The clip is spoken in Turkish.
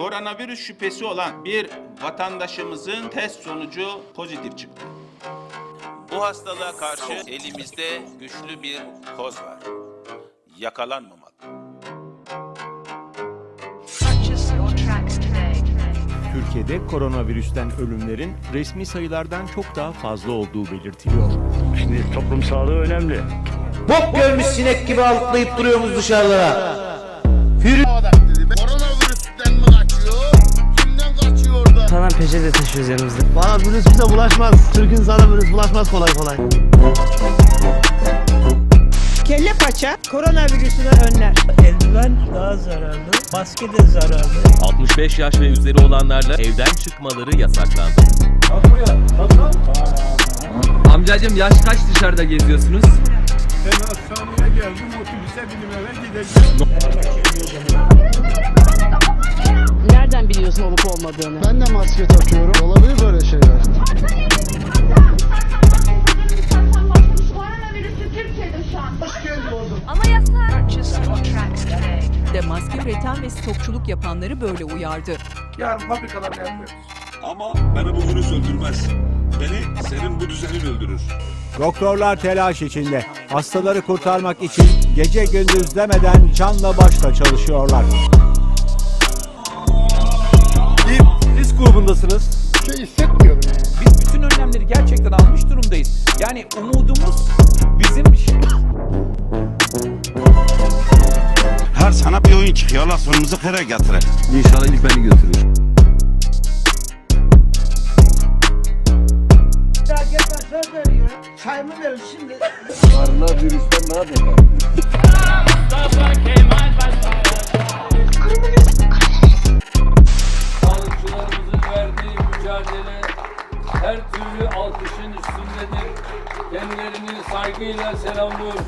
koronavirüs şüphesi olan bir vatandaşımızın test sonucu pozitif çıktı. Bu hastalığa karşı elimizde güçlü bir koz var. Yakalanmamak. Türkiye'de koronavirüsten ölümlerin resmi sayılardan çok daha fazla olduğu belirtiliyor. Şimdi toplum sağlığı önemli. Bok görmüş sinek gibi alıklayıp duruyorsunuz dışarılara. Koronavirüsten Falan peçete taşıyoruz yanımızda. Bana virüs bize bulaşmaz. Türk insana virüs bulaşmaz kolay kolay. Kelle paça koronavirüsünü önler. Eldiven daha zararlı, maske de zararlı. 65 yaş ve üzeri olanlarla evden çıkmaları yasaklandı. Amcacım yaş kaç dışarıda geziyorsunuz? Nereden biliyorsun olup olmadığını? Ben de maske takıyorum. Olabilir böyle şeyler. Ama yasak. De maske üreten ve stokçuluk yapanları böyle uyardı. Ama beni bu virüs öldürmez. Beni senin bu düzenin öldürür. Doktorlar telaş içinde. Hastaları kurtarmak için gece gündüz demeden canla başla çalışıyorlar. Grubundasınız. Şey hissetmiyorum yani. Biz bütün önlemleri gerçekten almış durumdayız. Yani umudumuz bizim Her sana bir oyun çıkıyor. Allah sonumuzu kere getirir. İnşallah ilk beni götürür. Sağlıkçılarımızın Efendimiz. Kendilerini saygıyla selamlıyoruz.